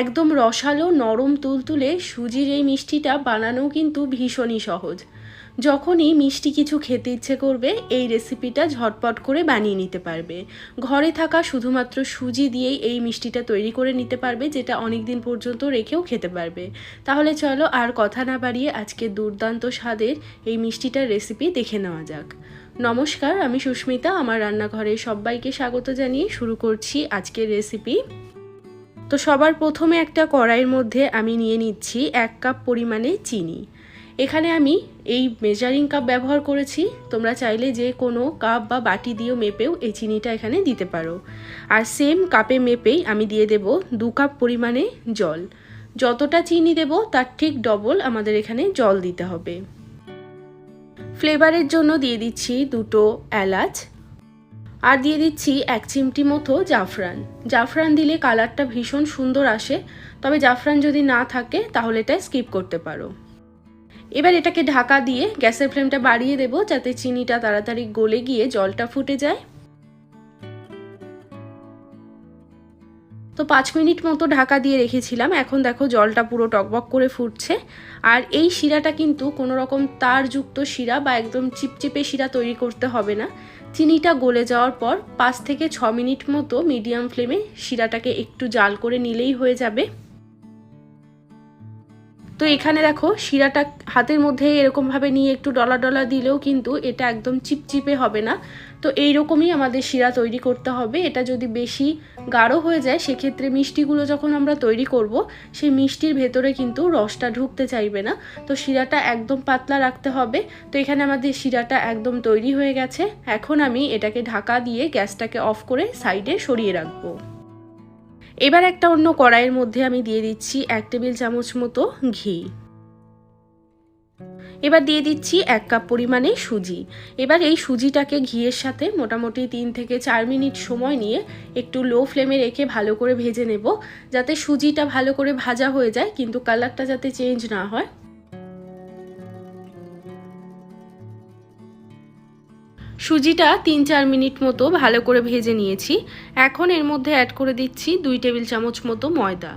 একদম রসালো, নরম তুলতুলে সুজির এই মিষ্টিটা বানানো কিন্তু ভীষণই সহজ। যখনই মিষ্টি কিছু খেতে ইচ্ছে করবে, এই রেসিপিটা ঝটপট করে বানিয়ে নিতে পারবে। ঘরে থাকা শুধুমাত্র সুজি দিয়েই এই মিষ্টিটা তৈরি করে নিতে পারবে, যেটা অনেক দিন পর্যন্ত রেখেও খেতে পারবে। তাহলে চলো আর কথা না বাড়িয়ে আজকে দুর্দান্ত স্বাদের এই মিষ্টিটার রেসিপি দেখে নেওয়া যাক। নমস্কার, আমি সুস্মিতা, আমার রান্নাঘরে সবাইকে স্বাগত জানিয়ে শুরু করছি আজকের রেসিপি। তো সবার প্রথমে একটা কড়াইয়ের মধ্যে আমি নিয়ে নিচ্ছি এক কাপ পরিমাণে চিনি। এখানে আমি এই মেজারিং কাপ ব্যবহার করেছি। তোমরা চাইলে যে কোনো কাপ বা বাটি দিয়েও মেপেও এই চিনিটা এখানে দিতে পারো। আর সেম কাপে মেপেই আমি দিয়ে দেব দু কাপ পরিমাণে জল। যতটা চিনি দেব, তার ঠিক ডবল আমাদের এখানে জল দিতে হবে। ফ্লেভারের জন্য দিয়ে দিচ্ছি দুটো এলাচ। আর দিয়ে দিচ্ছি এক চিমটি মতো জাফরান। জাফরান দিলে কালারটা ভীষণ সুন্দর আসে, তবে জাফরান যদি না থাকে তাহলে এটা স্কিপ করতে পারো। এবার এটাকে ঢাকা দিয়ে গ্যাসের ফ্লেমটা বাড়িয়ে দেবো, যাতে চিনিটা তাড়াতাড়ি গলে গিয়ে জলটা ফুটে যায়। তো পাঁচ মিনিট মতো ঢাকা দিয়ে রেখেছিলাম, এখন দেখো জলটা পুরো টকবক করে ফুটছে। আর এই শিরাটা কিন্তু কোনো রকম তারযুক্ত শিরা বা একদম চিপচিপে শিরা তৈরি করতে হবে না। চিনিটা গলে যাওয়ার পর পাঁচ থেকে ছ মিনিট মতো মিডিয়াম ফ্লেমে শিরাটাকে একটু জাল করে নিলেই হয়ে যাবে। তো এখানে দেখো, শিরাটা হাতের মধ্যে এরকমভাবে নিয়ে একটু ডলা ডলা দিলেও কিন্তু এটা একদম চিপচিপে হবে না। তো এইরকমই আমাদের শিরা তৈরি করতে হবে। এটা যদি বেশি গাঢ় হয়ে যায়, সেক্ষেত্রে মিষ্টিগুলো যখন আমরা তৈরি করব, সেই মিষ্টির ভেতরে কিন্তু রসটা ঢুকতে চাইবে না। তো শিরাটা একদম পাতলা রাখতে হবে। তো এখানে আমাদের শিরাটা একদম তৈরি হয়ে গেছে। এখন আমি এটাকে ঢাকা দিয়ে গ্যাসটাকে অফ করে সাইডে সরিয়ে রাখব। এবার একটা অন্য কড়াইয়ের মধ্যে আমি দিয়ে দিচ্ছি এক টেবিল চামচ মতো ঘি। এবার দিয়ে দিচ্ছি এক কাপ পরিমাণে সুজি। এবার এই সুজিটাকে ঘিয়ের সাথে মোটামুটি তিন থেকে চার মিনিট সময় নিয়ে একটু লো ফ্লেমে রেখে ভালো করে ভেজে নেব। যাতে সুজিটা ভালো করে ভাজা হয়ে যায়, কিন্তু কালারটা যাতে চেঞ্জ না হয়। সুজিটা তিন চার মিনিট মতো ভালো করে ভেজে নিয়েছি। এখন এর মধ্যে অ্যাড করে দিচ্ছি দুই টেবিল চামচ মতো ময়দা।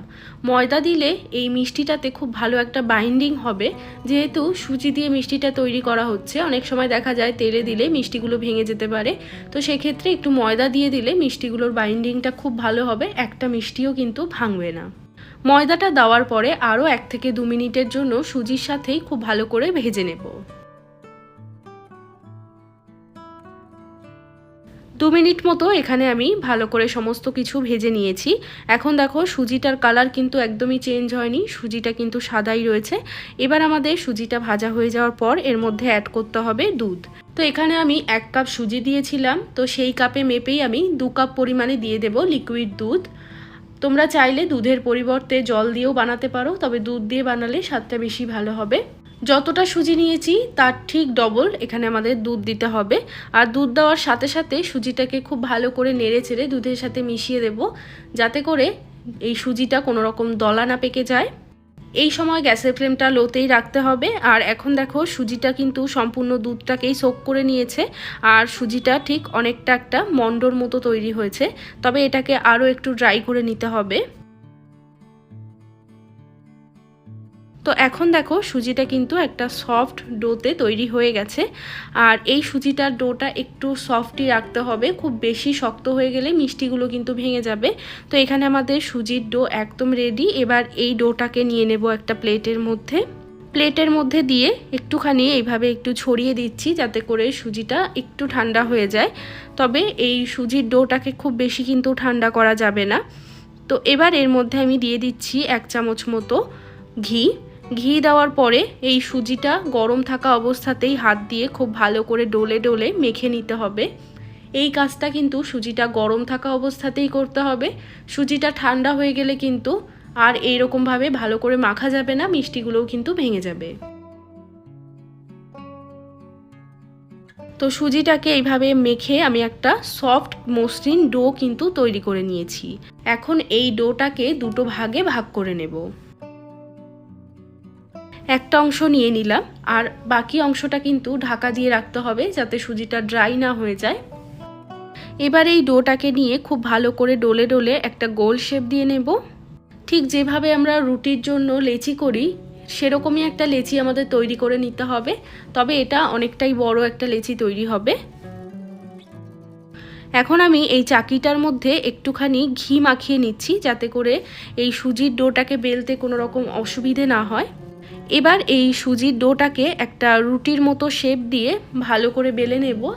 ময়দা দিলে এই মিষ্টিটাতে খুব ভালো একটা বাইন্ডিং হবে। যেহেতু সুজি দিয়ে মিষ্টিটা তৈরি করা হচ্ছে, অনেক সময় দেখা যায় তেলে দিলে মিষ্টিগুলো ভেঙে যেতে পারে। তো সেক্ষেত্রে একটু ময়দা দিয়ে দিলে মিষ্টিগুলোর বাইন্ডিংটা খুব ভালো হবে, একটা মিষ্টিও কিন্তু ভাঙবে না। ময়দাটা দেওয়ার পরে আরও এক থেকে দু মিনিটের জন্য সুজির সাথেই খুব ভালো করে ভেজে নেব। দু মিনিট মতো এখানে আমি ভালো করে সমস্ত কিছু ভেজে নিয়েছি। এখন দেখো সুজিটার কালার কিন্তু একদমই চেঞ্জ হয়নি, সুজিটা কিন্তু সাদাই রয়েছে। এবার আমাদের সুজিটা ভাজা হয়ে যাওয়ার পর এর মধ্যে অ্যাড করতে হবে দুধ। তো এখানে আমি এক কাপ সুজি দিয়েছিলাম, তো সেই কাপে মেপেই আমি দু কাপ পরিমাণে দিয়ে দেব লিকুইড দুধ। তোমরা চাইলে দুধের পরিবর্তে জল দিয়েও বানাতে পারো, তবে দুধ দিয়ে বানালে স্বাদটা বেশি ভালো হবে। যতটা সুজি নিয়েছি, তার ঠিক ডবল এখানে আমাদের দুধ দিতে হবে। আর দুধ দেওয়ার সাথে সাথে সুজিটাকে খুব ভালো করে নেড়ে চেড়ে দুধের সাথে মিশিয়ে দেব, যাতে করে এই সুজিটা কোনো রকম দলা না পেকে যায়। এই সময় গ্যাসের ফ্লেমটা লোতেই রাখতে হবে। আর এখন দেখো, সুজিটা কিন্তু সম্পূর্ণ দুধটাকেই সোক করে নিয়েছে। আর সুজিটা ঠিক অনেকটা একটা মন্ডর মতো তৈরি হয়েছে। তবে এটাকে আরও একটু ড্রাই করে নিতে হবে। তো এখন দেখো সুজিটা কিন্তু একটা সফট ডোতে তৈরি হয়ে গেছে। আর এই সুজিটার ডোটা একটু সফটই রাখতে হবে, খুব বেশি শক্ত হয়ে গেলে মিষ্টিগুলো কিন্তু ভেঙে যাবে। তো এখানে আমাদের সুজির ডো একদম রেডি এবার এই ডোটাকে নিয়ে নেব একটা প্লেটের মধ্যে। প্লেটের মধ্যে দিয়ে একটুখানি এইভাবে একটু ছড়িয়ে দিচ্ছি যাতে করে সুজিটা একটু ঠান্ডা হয়ে যায়। তবে এই সুজির ডোটাকে খুব বেশি কিন্তু ঠান্ডা করা যাবে না। তো এবার এর মধ্যে আমি দিয়ে দিচ্ছি এক চামচ মতো ঘি। ঘি দেওয়ার পরে এই সুজিটা গরম থাকা অবস্থাতেই হাত দিয়ে খুব ভালো করে ডোলে ডোলে মেখে নিতে হবে। এই কাজটা কিন্তু সুজিটা গরম থাকা অবস্থাতেই করতে হবে। সুজিটা ঠান্ডা হয়ে গেলে কিন্তু আর এইরকমভাবে ভালো করে মাখা যাবে না, মিষ্টিগুলোও কিন্তু ভেঙে যাবে। তো সুজিটাকে এইভাবে মেখে আমি একটা সফট মসৃণ ডো কিন্তু তৈরি করে নিয়েছি। এখন এই ডোটাকে দুটো ভাগে ভাগ করে নেব। একটা অংশ নিয়ে নিলাম, আর বাকি অংশটা কিন্তু ঢাকা দিয়ে রাখতে হবে যাতে সুজিটা ড্রাই না হয়ে যায়। এবার এই ডোটাকে নিয়ে খুব ভালো করে ডোলে ডোলে একটা গোল শেপ দিয়ে নেব। ঠিক যেভাবে আমরা রুটির জন্য লেচি করি, সেরকমই একটা লেচি আমাদের তৈরি করে নিতে হবে, তবে এটা অনেকটাই বড় একটা লেচি তৈরি হবে। এখন আমি এই চাকিটার মধ্যে একটুখানি ঘি মাখিয়ে নিচ্ছি যাতে করে এই সুজির ডোটাকে বেলতে কোনো রকম অসুবিধে না হয়। এবার এই সুজির ডোটাকে একটা রুটির মতো শেপ দিয়ে ভালো করে বেলে নেব।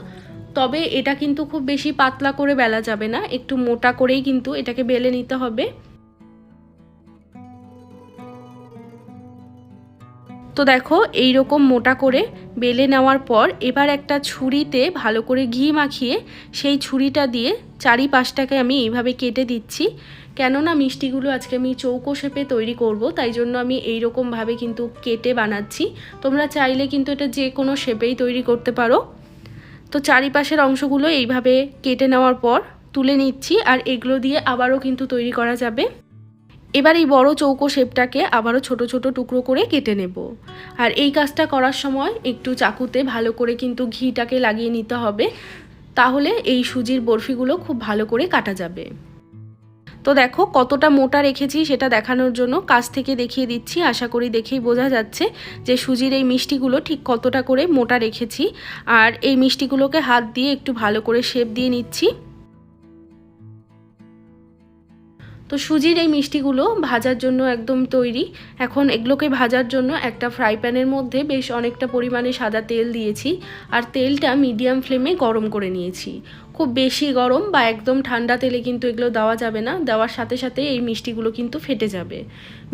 তবে এটা কিন্তু খুব বেশি পাতলা করে বেলা যাবে না, একটু মোটা করেই কিন্তু এটাকে বেলে নিতে হবে। তো দেখো এই রকম মোটা করে বেলে নেওয়ার পর এবার একটা ছুরিতে ভালো করে ঘি মাখিয়ে সেই ছুরিটা দিয়ে চারিপাশটাকে আমি এইভাবে কেটে দিচ্ছি। কেননা মিষ্টিগুলো আজকে আমি চৌকো শেপে তৈরি করব, তাই জন্য আমি এই রকমভাবে কিন্তু কেটে বানাচ্ছি। তোমরা চাইলে কিন্তু এটা যে কোনো শেপেই তৈরি করতে পারো। তো চারিপাশের অংশগুলো এইভাবে কেটে নেওয়ার পর তুলে নিচ্ছি আর এগুলো দিয়ে আবারও কিন্তু তৈরি করা যাবে। এবার এই বড় চৌকো শেপটাকে আবারও ছোট ছোট টুকরো করে কেটে নেব। আর এই কাজটা করার সময় একটু চাকুতে ভালো করে কিন্তু ঘিটাকে লাগিয়ে নিতে হবে, তাহলে এই সুজির বরফিগুলো খুব ভালো করে কাটা যাবে। তো দেখো কতটা মোটা রেখেছি সেটা দেখানোর জন্য। কাছ থেকে দেখিয়ে দিচ্ছি, আশা করি দেখেই বোঝা যাচ্ছে যে সুজির এই মিষ্টিগুলো ঠিক কতটা করে মোটা রেখেছি। আর এই মিষ্টিগুলোকে হাত দিয়ে একটু ভালো করে শেপ দিয়ে নিচ্ছি। তো সুজির এই মিষ্টিগুলো ভাজার জন্য একদম তৈরি। এখন এগুলোকে ভাজার জন্য একটা ফ্রাই প্যানের মধ্যে বেশ অনেকটা পরিমাণে সাদা তেল দিয়েছি। আর তেলটা মিডিয়াম ফ্লেমে গরম করে নিয়েছি। খুব বেশি গরম বা একদম ঠান্ডা তেলে কিন্তু এগুলো দেওয়া যাবে না। দেওয়ার সাথে সাথে এই মিষ্টিগুলো কিন্তু ফেটে যাবে।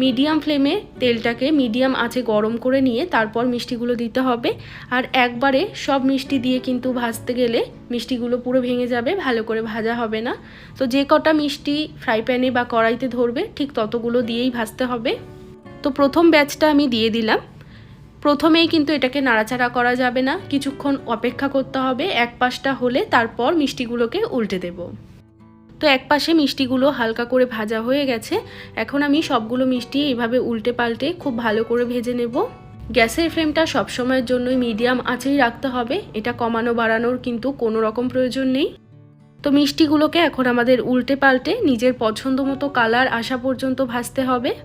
মিডিয়াম ফ্লেমে তেলটাকে মিডিয়াম আঁচে গরম করে নিয়ে তারপর মিষ্টিগুলো দিতে হবে। আর একবারে সব মিষ্টি দিয়ে কিন্তু ভাজতে গেলে মিষ্টিগুলো পুরো ভেঙে যাবে, ভালো করে ভাজা হবে না। তো যে কটা মিষ্টি ফ্রাই প্যানে বা কড়াইতে ধরবে, ঠিক ততগুলো দিয়েই ভাজতে হবে। তো প্রথম ব্যাচটা আমি দিয়ে দিলাম। প্রথমেই কিন্তু এটাকে নাড়াচাড়া করা যাবে না। কিছুক্ষণ অপেক্ষা করতে হবে। এক পাশটা হলে তারপর মিষ্টিগুলোকে উল্টে দেব। তো এক পাশে মিষ্টিগুলো হালকা করে ভাজা হয়ে গেছে। এখন আমি সবগুলো মিষ্টি এইভাবে উল্টে পাল্টে খুব ভালো করে ভেজে নেব। গ্যাসের ফ্লেমটা সবসময়ের জন্যই মিডিয়াম আঁচেই রাখতে হবে। এটা কমানো বাড়ানোর কিন্তু কোনো রকম প্রয়োজন নেই। তো মিষ্টিগুলোকে এখন আমাদের উল্টে পাল্টে নিজের পছন্দ মতো কালার আসা পর্যন্ত ভাজতে হবে।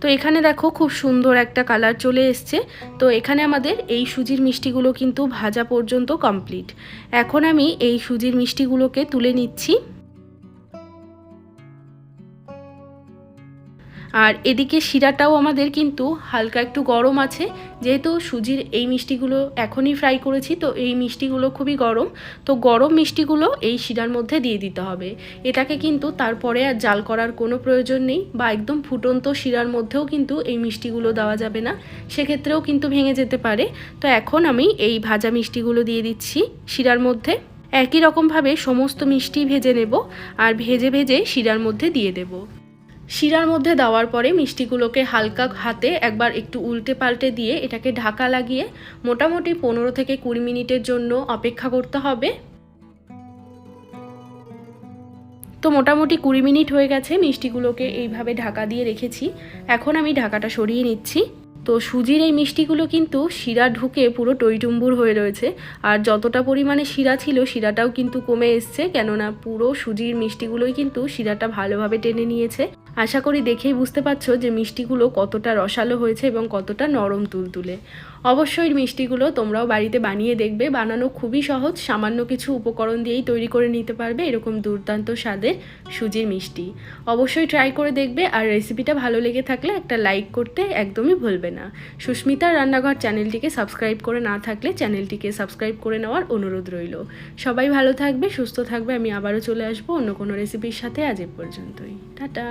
তো এখানে দেখো খুব সুন্দর একটা কালার চলে এসছে। তো এখানে আমাদের এই সুজির মিষ্টিগুলো কিন্তু ভাজা পর্যন্ত কমপ্লিট এখন আমি এই সুজির মিষ্টিগুলোকে তুলে নিচ্ছি। আর এদিকে শিরাটাও আমাদের কিন্তু হালকা একটু গরম আছে, যেহেতু সুজির এই মিষ্টিগুলো এখনই ফ্রাই করেছি, তো এই মিষ্টিগুলো খুবই গরম। তো গরম মিষ্টিগুলো এই শিরার মধ্যে দিয়ে দিতে হবে। এটাকে কিন্তু তারপরে আর জাল করার কোনো প্রয়োজন নেই বা একদম ফুটন্ত শিরার মধ্যেও কিন্তু এই মিষ্টিগুলো দেওয়া যাবে না, সেক্ষেত্রেও কিন্তু ভেঙে যেতে পারে। তো এখন আমি এই ভাজা মিষ্টিগুলো দিয়ে দিচ্ছি শিরার মধ্যে। একই রকমভাবে সমস্ত মিষ্টি ভেজে নেব আর ভেজে ভেজে শিরার মধ্যে দিয়ে দেবো। শিরার মধ্যে দেওয়ার পরে মিষ্টিগুলোকে হালকা হাতে একবার একটু উল্টে পাল্টে দিয়ে এটাকে ঢাকা লাগিয়ে মোটামুটি পনেরো থেকে কুড়ি মিনিটের জন্য অপেক্ষা করতে হবে। তো মোটামুটি কুড়ি মিনিট হয়ে গেছে, মিষ্টিগুলোকে এইভাবে ঢাকা দিয়ে রেখেছি। এখন আমি ঢাকাটা সরিয়ে নিচ্ছি। তো সুজির এই মিষ্টিগুলো কিন্তু শিরা ঢুকে পুরো টইটুম্বুর হয়ে রয়েছে। আর যতটা পরিমাণে শিরা ছিল, শিরাটাও কিন্তু কমে এসছে। কেননা পুরো সুজির মিষ্টিগুলোই কিন্তু শিরাটা ভালোভাবে টেনে নিয়েছে। আশা করি দেখেই বুঝতে পারছ যে মিষ্টিগুলো কতটা রসালো হয়েছে এবং কতটা নরম তুলতুলে। অবশ্যই মিষ্টিগুলো তোমরাও বাড়িতে বানিয়ে দেখবে। বানানো খুবই সহজ, সামান্য কিছু উপকরণ দিয়েই তৈরি করে নিতে পারবে এরকম দুর্দান্ত স্বাদের সুজির মিষ্টি। অবশ্যই ট্রাই করে দেখবে আর রেসিপিটা ভালো লেগে থাকলে একটা লাইক করতে একদমই ভুলবে না। সুস্মিতার রান্নাঘর চ্যানেলটিকে সাবস্ক্রাইব করে না থাকলে চ্যানেলটিকে সাবস্ক্রাইব করে নেওয়ার অনুরোধ রইল। সবাই ভালো থাকবে, সুস্থ থাকবে। আমি আবারও চলে আসব অন্য কোনো রেসিপির সাথে আজ এ পর্যন্তই। টাটা!